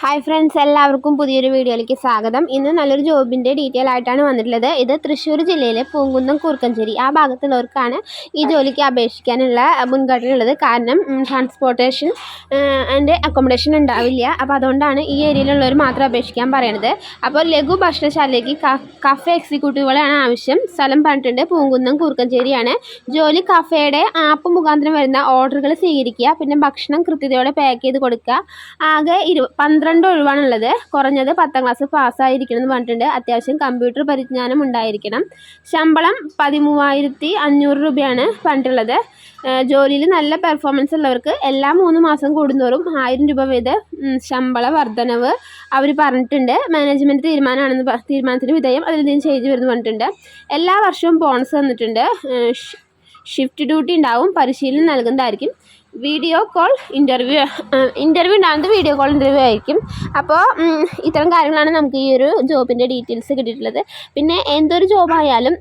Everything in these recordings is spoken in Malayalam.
ഹായ് ഫ്രണ്ട്സ് എല്ലാവർക്കും പുതിയൊരു വീഡിയോയിലേക്ക് സ്വാഗതം. ഇന്ന് നല്ലൊരു ജോബിന്റെ ഡീറ്റെയിൽ ആയിട്ടാണ് വന്നിട്ടുള്ളത്. ഇത് തൃശ്ശൂർ ജില്ലയിലെ പൂങ്കുന്നം കൂർക്കഞ്ചേരി. ആ ഭാഗത്തുള്ളവർക്കാണ് ഈ ജോലിക്ക് അപേക്ഷിക്കാനുള്ള മുൻഗണനയുള്ളത്. കാരണം ട്രാൻസ്പോർട്ടേഷൻ ആൻഡ് അക്കോമഡേഷൻ ഉണ്ടാവില്ല. അപ്പോൾ അതുകൊണ്ടാണ് ഈ ഏരിയയിലുള്ളവർ മാത്രം അപേക്ഷിക്കാൻ പറയണത്. അപ്പോൾ ലഘു ഭക്ഷണശാലയ്ക്ക് കഫേ എക്സിക്യൂട്ടീവുകളാണ് ആവശ്യം. സ്ഥലം പറഞ്ഞിട്ടുണ്ട് പൂങ്കുന്നം കൂർക്കഞ്ചേരിയാണ്. ജോലി കഫേയുടെ ആപ്പ് മുഖാന്തരം വരുന്ന ഓർഡറുകൾ സ്വീകരിക്കുക. പിന്നെ ഭക്ഷണം കൃത്യതയോടെ പാക്ക് ചെയ്ത് കൊടുക്കുക. ആകെ ഇരു പന്ത്രണ്ട് ഒഴിവാണുള്ളത് കുറഞ്ഞത് പത്താം ക്ലാസ് പാസ്സായിരിക്കണം എന്ന് പറഞ്ഞിട്ടുണ്ട്. അത്യാവശ്യം കമ്പ്യൂട്ടർ പരിജ്ഞാനം ഉണ്ടായിരിക്കണം. ശമ്പളം പതിമൂവായിരത്തി അഞ്ഞൂറ് രൂപയാണ് പറഞ്ഞിട്ടുള്ളത്. ജോലിയിൽ നല്ല പെർഫോമൻസ് ഉള്ളവർക്ക് എല്ലാ മൂന്ന് മാസം കൂടുന്തോറും ആയിരം രൂപ വീത് ശമ്പള വർധനവ് അവർ പറഞ്ഞിട്ടുണ്ട്. മാനേജ്മെന്റ് തീരുമാനമാണെന്ന് തീരുമാനത്തിന് വിധേയം അതിലെന്തെങ്കിലും ചെയ്തു വരുന്നു പറഞ്ഞിട്ടുണ്ട്. എല്ലാ വർഷവും ബോണസ് തന്നിട്ടുണ്ട്. ഷിഫ്റ്റ് ഡ്യൂട്ടി ഉണ്ടാവും പരിശീലനം നൽകുന്നതായിരിക്കും. വീഡിയോ കോൾ ഇന്റർവ്യൂ ഇന്റർവ്യൂ ഉണ്ടാകുന്നത് വീഡിയോ കോൾ ഇന്റർവ്യൂ ആയിരിക്കും. അപ്പോൾ ഇത്തരം കാര്യങ്ങളാണ് നമുക്ക് ഈ ഒരു ജോബിന്റെ ഡീറ്റെയിൽസ് കിട്ടിയിട്ടുള്ളത്. പിന്നെ എന്തൊരു ജോബായാലും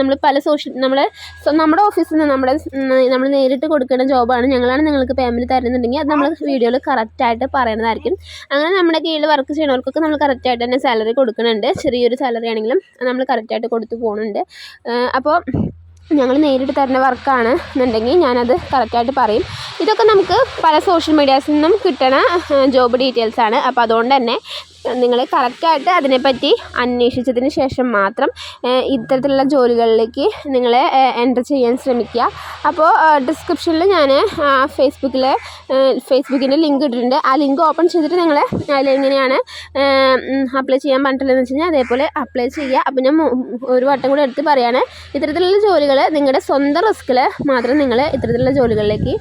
നമ്മൾ പല സോഷ്യൽ നമ്മൾ നമ്മുടെ ഓഫീസിൽ നിന്ന് നമ്മുടെ നമ്മൾ നേരിട്ട് കൊടുക്കുന്ന ജോബാണ് ഞങ്ങളാണ് നിങ്ങൾക്ക് പേയ്മെന്റ് തരുന്നുണ്ടെങ്കിൽ അത് നമ്മൾ വീഡിയോയിൽ കറക്റ്റായിട്ട് പറയുന്നതായിരിക്കും. അങ്ങനെ നമ്മുടെ കീഴിൽ വർക്ക് ചെയ്യണവർക്കൊക്കെ നമ്മൾ കറക്റ്റായിട്ട് തന്നെ സാലറി കൊടുക്കുന്നുണ്ട്. ചെറിയൊരു സാലറി ആണെങ്കിലും നമ്മൾ കറക്റ്റായിട്ട് കൊടുത്തു പോകുന്നുണ്ട് അപ്പോൾ ഞങ്ങൾ നേരിട്ട് തരുന്ന വർക്കാണ് എന്നുണ്ടെങ്കിൽ ഞാനത് കറക്റ്റായിട്ട് പറയും. ഇതൊക്കെ നമുക്ക് പല സോഷ്യൽ മീഡിയാസിൽ നിന്നും കിട്ടണ ജോബ് ഡീറ്റെയിൽസാണ് അപ്പോൾ അതുകൊണ്ട് തന്നെ നിങ്ങൾ കറക്റ്റായിട്ട് അതിനെപ്പറ്റി അന്വേഷിച്ചതിന് ശേഷം മാത്രം ഇത്തരത്തിലുള്ള ജോലികളിലേക്ക് നിങ്ങളെ എന്റർ ചെയ്യാൻ ശ്രമിക്കുക. അപ്പോൾ ഡിസ്ക്രിപ്ഷനിൽ ഞാൻ ഫേസ്ബുക്കിൽ ഫേസ്ബുക്കിന്റെ ലിങ്ക് ഇട്ടിട്ടുണ്ട്. ആ ലിങ്ക് ഓപ്പൺ ചെയ്തിട്ട് നിങ്ങൾ അതിലെങ്ങനെയാണ് അപ്ലൈ ചെയ്യാൻ പറഞ്ഞിട്ടുള്ളതെന്ന് വെച്ച് കഴിഞ്ഞാൽ അതേപോലെ അപ്ലൈ ചെയ്യുക. അപ്പം ഞാൻ ഒരു വട്ടം കൂടി എടുത്ത് പറയുകയാണ് ഇത്തരത്തിലുള്ള ജോലികൾ നിങ്ങളുടെ സ്വന്തം റിസ്കിൽ മാത്രം നിങ്ങൾ ഇത്തരത്തിലുള്ള ജോലികളിലേക്ക്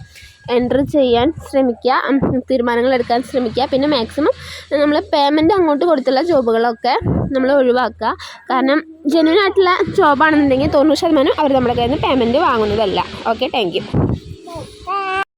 എന്റർ ചെയ്യാൻ ശ്രമിക്കുക തീരുമാനങ്ങൾ എടുക്കാൻ ശ്രമിക്കുക. പിന്നെ മാക്സിമം നമ്മൾ പേയ്മെന്റ് അങ്ങോട്ട് കൊടുത്തുള്ള ജോബുകളൊക്കെ നമ്മൾ ഒഴിവാക്കുക. കാരണം ജെന്യൂൻ ആയിട്ടുള്ള ജോബാണെന്നുണ്ടെങ്കിൽ തൊണ്ണൂറ് ശതമാനം അവർ നമ്മുടെ കയ്യിൽ നിന്ന് പേയ്മെന്റ് വാങ്ങുന്നതല്ല ഓക്കെ താങ്ക്